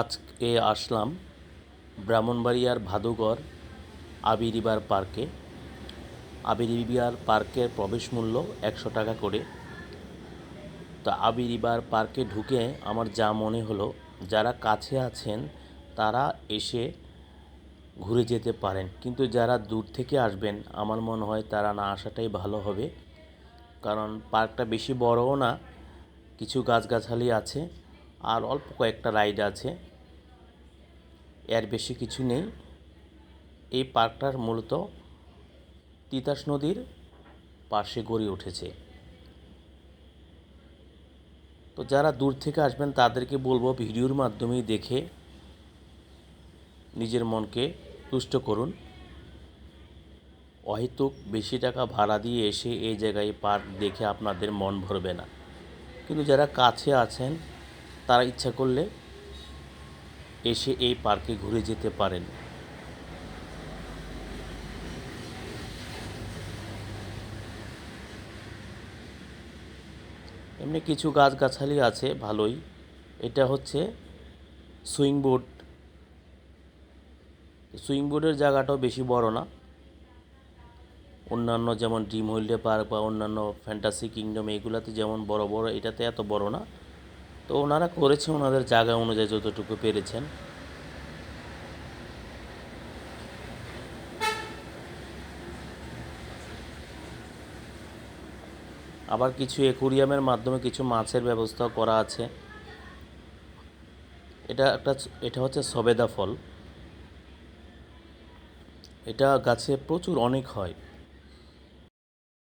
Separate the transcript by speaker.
Speaker 1: আজকে আসলাম ব্রাহ্মণবাড়িয়ার ভাদুগর আবি রিভার পার্কে। আবি রিভার পার্কের প্রবেশ মূল্য একশো টাকা করে। তো আবি রিভার পার্কে ঢুকে আমার যা মনে হলো, যারা কাছে আছেন তারা এসে ঘুরে যেতে পারেন। কিন্তু যারা দূর থেকে আসবেন, আমার মনে হয় তারা না আসাটাই ভালো হবে। কারণ পার্কটা বেশি বড়ও না, কিছু গাছগাছালি আছে। আর অল্প কয়েকটা রাইড আছে। এর বেশি কিছু নেই। এই পার্কটার মূলত তিতাস নদীর পাশে গড়ে উঠেছে। তো যারা দূর থেকে আসবেন, তাদেরকে বলব ভিডিওর মাধ্যমেই দেখে নিজের মনকে তুষ্ট করুন। অহেতুক বেশি টাকা ভাড়া দিয়ে এসে এই জায়গায় পার্ক দেখে আপনাদের মন ভরবে না। কিন্তু যারা কাছে আছেন তারা ইচ্ছা করলে এসে এই পার্কে ঘুরে যেতে পারেন। এমনি কিছু গাছগাছালি আছে, ভালোই। এটা হচ্ছে সুইং বোর্ড। সুইং বোর্ডের জায়গাটাও বেশি বড় না। অন্যান্য যেমন ড্রিম হলিডে পার্ক বা অন্যান্য ফ্যান্টাসি কিংডম এইগুলাতে যেমন বড় বড়, এটাতে এত বড় না। তো ওনারা করেছে, ওনাদের জায়গা অনুযায়ী যতটুকু পেরেছেন। আবার কিছু একুরিয়ামের মাধ্যমে কিছু মাছের ব্যবস্থা করা আছে। এটা একটা, এটা হচ্ছে সবেদা ফল। এটা গাছে প্রচুর অনেক হয়।